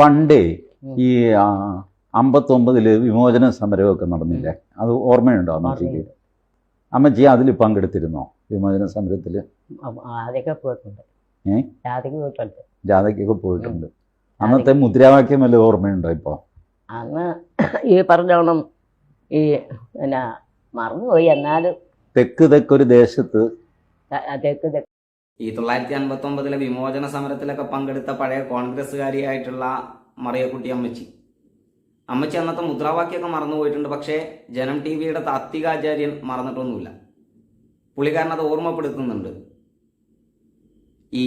പണ്ടേ ഈ അമ്പത്തി അമ്പത്തൊമ്പതിൽ വിമോചന സമരമൊക്കെ നടന്നില്ലേ? അത് ഓർമ്മയുണ്ടോ അമ്മച്ചിക്ക്. അമ്മച്ചി അതിൽ പങ്കെടുത്തിരുന്നോ വിമോചന സമരത്തിൽ ആദ്യമൊക്കെ പോയിട്ടുണ്ട്. ജാഥയ്ക്കൊക്കെ പോയിട്ടുണ്ട്. അന്നത്തെ മുദ്രാവാക്യം വല്ല ഓർമ്മയുണ്ടോ ഇപ്പൊ? അന്ന് ഈ പറഞ്ഞോണം ഈ പിന്നെ മറന്നുപോയി എന്നാലും. തെക്ക് തെക്കൊരു ദേശത്ത് തെക്ക് ഈ തൊള്ളായിരത്തി അൻപത്തി ഒമ്പതിലെ വിമോചന സമരത്തിലൊക്കെ പങ്കെടുത്ത പഴയ കോൺഗ്രസ്സുകാരിയായിട്ടുള്ള മറിയക്കുട്ടി അമ്മച്ചി. അമ്മച്ചി അന്നത്തെ മുദ്രാവാക്യമൊക്കെ മറന്നുപോയിട്ടുണ്ട് പക്ഷേ ജനം ടി വിയുടെ താത്വികാചാര്യൻ മറന്നിട്ടൊന്നുമില്ല. പുള്ളിക്കാരൻ അത് ഓർമ്മപ്പെടുത്തുന്നുണ്ട്. ഈ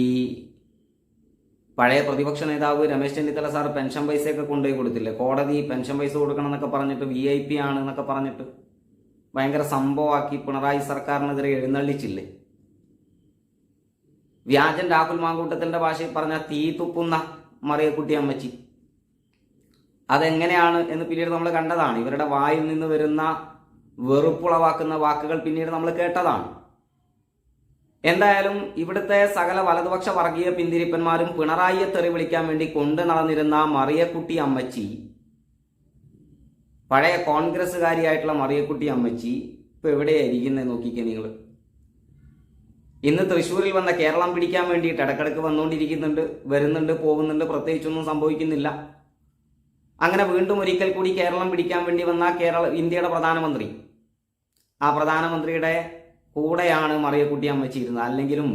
പഴയ പ്രതിപക്ഷ നേതാവ് രമേശ് ചെന്നിത്തല സാർ പെൻഷൻ പൈസയൊക്കെ കൊണ്ടുപോയി കൊടുത്തില്ലേ? കോടതി പെൻഷൻ പൈസ കൊടുക്കണം എന്നൊക്കെ പറഞ്ഞിട്ട് വി ഐ പി ആണ് എന്നൊക്കെ പറഞ്ഞിട്ട് ഭയങ്കര സംഭവമാക്കി പിണറായി സർക്കാരിനെതിരെ എഴുന്നള്ളിച്ചില്ലേ? വ്യാജൻ രാഹുൽ മാങ്കൂട്ടത്തിന്റെ ഭാഷയിൽ പറഞ്ഞ തീ തുപ്പുന്ന മറിയക്കുട്ടി അമ്മച്ചി. അതെങ്ങനെയാണ് എന്ന് പിന്നീട് നമ്മൾ കണ്ടതാണ്. ഇവരുടെ വായിൽ നിന്ന് വരുന്ന വെറുപ്പുളവാക്കുന്ന വാക്കുകൾ പിന്നീട് നമ്മൾ കേട്ടതാണ്. എന്തായാലും ഇവിടുത്തെ സകല വലതുപക്ഷ വർഗീയ പിന്തിരിപ്പന്മാരും പിണറായിയെ തെറി വിളിക്കാൻ വേണ്ടി കൊണ്ടു നടന്നിരുന്ന മറിയക്കുട്ടി അമ്മച്ചി പഴയ കോൺഗ്രസ്സുകാരിയായിട്ടുള്ള മറിയക്കുട്ടി അമ്മച്ചി ഇപ്പൊ എവിടെയായിരിക്കുന്നത് നോക്കിക്കേ നിങ്ങൾ ഇന്ന് തൃശ്ശൂരിൽ വന്ന കേരളം പിടിക്കാൻ വേണ്ടിയിട്ട് ഇടക്കിടക്ക് വന്നുകൊണ്ടിരിക്കുന്നുണ്ട് വരുന്നുണ്ട് പോകുന്നുണ്ട് പ്രത്യേകിച്ചൊന്നും സംഭവിക്കുന്നില്ല. അങ്ങനെ വീണ്ടും ഒരിക്കൽ കൂടി കേരളം പിടിക്കാൻ വേണ്ടി വന്ന കേരള ഇന്ത്യയുടെ പ്രധാനമന്ത്രി. ആ പ്രധാനമന്ത്രിയുടെ കൂടെയാണ് മറിയക്കുട്ടി അമ്മച്ചിരുന്നത് അല്ലെങ്കിലും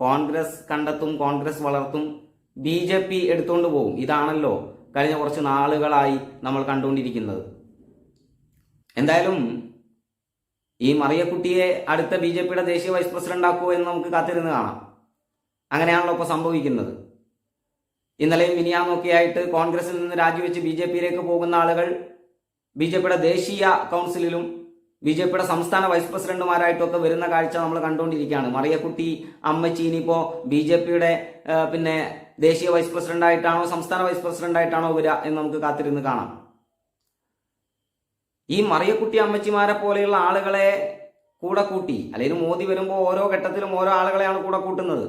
കോൺഗ്രസ് കണ്ടെത്തും കോൺഗ്രസ് വളർത്തും ബി ജെ പി എടുത്തുകൊണ്ട് പോകും ഇതാണല്ലോ കഴിഞ്ഞ കുറച്ച് നാളുകളായി നമ്മൾ കണ്ടുകൊണ്ടിരിക്കുന്നത്. എന്തായാലും ഈ മറിയക്കുട്ടിയെ അടുത്ത ബി ജെ പിയുടെ ദേശീയ വൈസ് പ്രസിഡന്റ് ആക്കുമോ എന്ന് നമുക്ക് കാത്തിരുന്ന് കാണാം. അങ്ങനെയാണല്ലോ ഇപ്പോൾ സംഭവിക്കുന്നത്. ഇന്നലെയും മിനിയാന്നൊക്കെയായിട്ട് കോൺഗ്രസിൽ നിന്ന് രാജിവെച്ച് ബി ജെ പിയിലേക്ക് പോകുന്ന ആളുകൾ ബി ജെ പിയുടെ ദേശീയ കൗൺസിലിലും ബി ജെ പിയുടെ സംസ്ഥാന വൈസ് പ്രസിഡന്റുമാരായിട്ടൊക്കെ വരുന്ന കാഴ്ച നമ്മൾ കണ്ടുകൊണ്ടിരിക്കുകയാണ്. മറിയക്കുട്ടി അമ്മച്ചി ഇനിയിപ്പോൾ ബി ജെ പിയുടെ പിന്നെ ദേശീയ വൈസ് പ്രസിഡന്റായിട്ടാണോ സംസ്ഥാന വൈസ് പ്രസിഡന്റായിട്ടാണോ വരിക എന്ന് നമുക്ക് കാത്തിരുന്ന് കാണാം. ഈ മറിയക്കുട്ടി അമ്മച്ചിമാരെ പോലെയുള്ള ആളുകളെ കൂടെ കൂട്ടി അല്ലെങ്കിൽ മോദി വരുമ്പോൾ ഓരോ ഘട്ടത്തിലും ഓരോ ആളുകളെയാണ് കൂടെ കൂട്ടുന്നത്.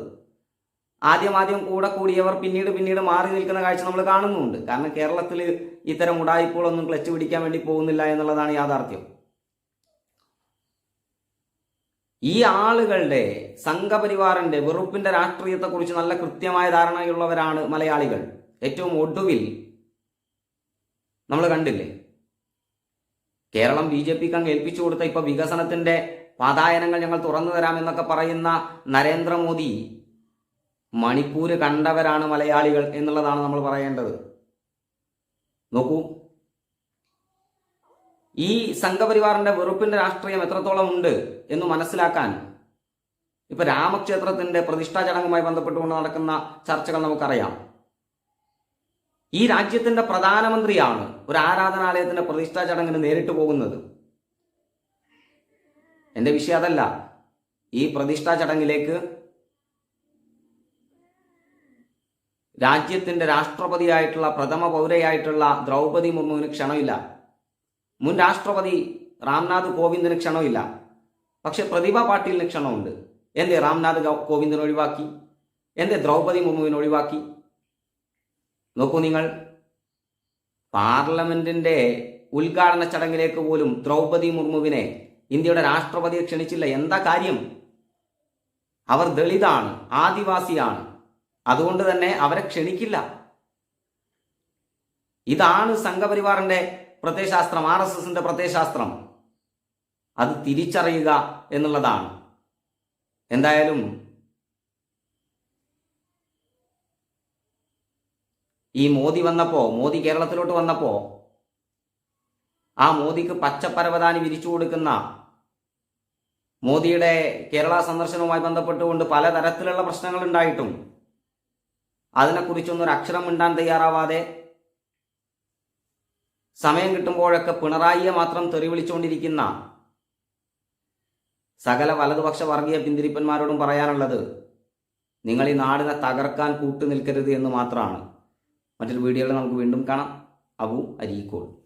ആദ്യം ആദ്യം കൂടെ കൂടിയവർ പിന്നീട് പിന്നീട് മാറി നിൽക്കുന്ന കാഴ്ച നമ്മൾ കാണുന്നുണ്ട്. കാരണം കേരളത്തിൽ ഇത്തരം ഉടായ്പകളൊന്നും ക്ലച്ച് പിടിക്കാൻ വേണ്ടി പോകുന്നില്ല എന്നുള്ളതാണ് യാഥാർത്ഥ്യം. ഈ ആളുകളുടെ സംഘപരിവാറിന്റെ വെറുപ്പിന്റെ രാഷ്ട്രീയത്തെക്കുറിച്ച് നല്ല കൃത്യമായ ധാരണയുള്ളവരാണ് മലയാളികൾ. ഏറ്റവും ഒടുവിൽ നമ്മൾ കണ്ടില്ലേ? കേരളം ബി ജെ പിക്ക് അങ്ങ് ഏൽപ്പിച്ചു കൊടുത്ത ഇപ്പൊ വികസനത്തിന്റെ പാതായനങ്ങൾ ഞങ്ങൾ തുറന്നു തരാമെന്നൊക്കെ പറയുന്ന നരേന്ദ്രമോദി മണിപ്പൂര് കണ്ടവരാണ് മലയാളികൾ എന്നുള്ളതാണ് നമ്മൾ പറയേണ്ടത്. നോക്കൂ. ഈ സംഘപരിവാറിന്റെ വെറുപ്പിന്റെ രാഷ്ട്രീയം എത്രത്തോളം ഉണ്ട് എന്ന് മനസ്സിലാക്കാൻ ഇപ്പൊ രാമക്ഷേത്രത്തിന്റെ പ്രതിഷ്ഠാ ചടങ്ങുമായി ബന്ധപ്പെട്ടുകൊണ്ട് നടക്കുന്ന ചർച്ചകൾ നമുക്കറിയാം. ഈ രാജ്യത്തിന്റെ പ്രധാനമന്ത്രിയാണ് ഒരു ആരാധനാലയത്തിന്റെ പ്രതിഷ്ഠാ ചടങ്ങിന് നേരിട്ട് പോകുന്നത്. എന്റെ വിഷയം അതല്ല. ഈ പ്രതിഷ്ഠാ ചടങ്ങിലേക്ക് രാജ്യത്തിന്റെ രാഷ്ട്രപതിയായിട്ടുള്ള പ്രഥമ പൗരയായിട്ടുള്ള ദ്രൗപദി മുർമുവിന് ക്ഷണമില്ല. മുൻ രാഷ്ട്രപതി രാംനാഥ് കോവിന്ദിന് ക്ഷണമില്ല. പക്ഷെ പ്രതിഭ പാട്ടീലിന് ക്ഷണമുണ്ട്. എന്തേ രാംനാഥ് കോവിന്ദിനെ ഒഴിവാക്കി. എന്തേ ദ്രൗപദി മുർമുവിനെ ഒഴിവാക്കി. നോക്കൂ നിങ്ങൾ പാർലമെന്റിന്റെ ഉദ്ഘാടന ചടങ്ങിലേക്ക് പോലും ദ്രൗപദി മുർമുവിനെ ഇന്ത്യയുടെ രാഷ്ട്രപതിയെ ക്ഷണിച്ചില്ല. എന്താ കാര്യം? അവർ ദളിതാണ് ആദിവാസിയാണ്. അതുകൊണ്ട് തന്നെ അവരെ ക്ഷണിക്കില്ല. ഇതാണ് സംഘപരിവാറിന്റെ പ്രത്യയശാസ്ത്രം ആർ എസ് എസിന്റെ പ്രത്യയശാസ്ത്രം. അത് തിരിച്ചറിയുക എന്നുള്ളതാണ്. എന്തായാലും ഈ മോദി വന്നപ്പോ മോദി കേരളത്തിലോട്ട് വന്നപ്പോ ആ മോദിക്ക് പച്ചപ്പരവതാനി വിരിച്ചു കൊടുക്കുന്ന മോദിയുടെ കേരള സന്ദർശനവുമായി ബന്ധപ്പെട്ടുകൊണ്ട് പലതരത്തിലുള്ള പ്രശ്നങ്ങൾ ഉണ്ടായിട്ടും അതിനെക്കുറിച്ചൊന്നും ഒരു അക്ഷരം മിണ്ടാൻ തയ്യാറാവാതെ സമയം കിട്ടുമ്പോഴൊക്കെ പിണറായിയെ മാത്രം തെറിവിളിച്ചുകൊണ്ടിരിക്കുന്ന സകല വലതുപക്ഷ വർഗീയ പിന്തിരിപ്പന്മാരോടും പറയാനുള്ളത് നിങ്ങൾ ഈ നാടിനെ തകർക്കാൻ കൂട്ടുനിൽക്കരുത് എന്ന് മാത്രമാണ്. മറ്റൊരു വീഡിയോയിൽ നമുക്ക് വീണ്ടും കാണാം. അബു അരീക്കോട്.